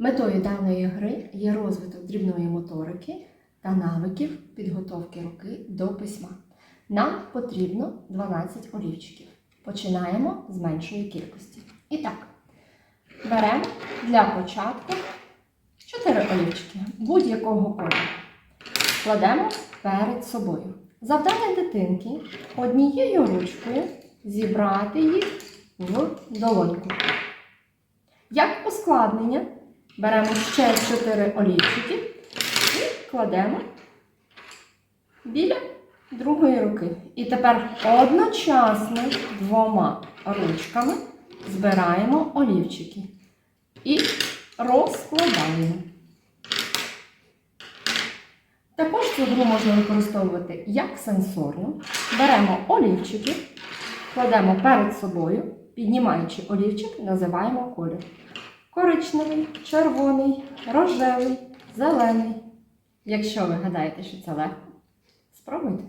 Метою даної гри є розвиток дрібної моторики та навиків підготовки руки до письма. Нам потрібно 12 олівчиків. Починаємо з меншої кількості. І так, беремо для початку 4 олівчики будь-якого кольору. Кладемо перед собою. Завдання дитинки однією ручкою зібрати їх в долоньку. Як ускладнення беремо ще 4 олівчики і кладемо біля другої руки. І тепер одночасно двома ручками збираємо олівчики і розкладаємо. Також цю гру можна використовувати як сенсорну. Беремо олівчики, кладемо перед собою, піднімаючи олівчик, називаємо колір. Коричневий, червоний, рожевий, зелений. Якщо ви гадаєте, що це легко, спробуйте.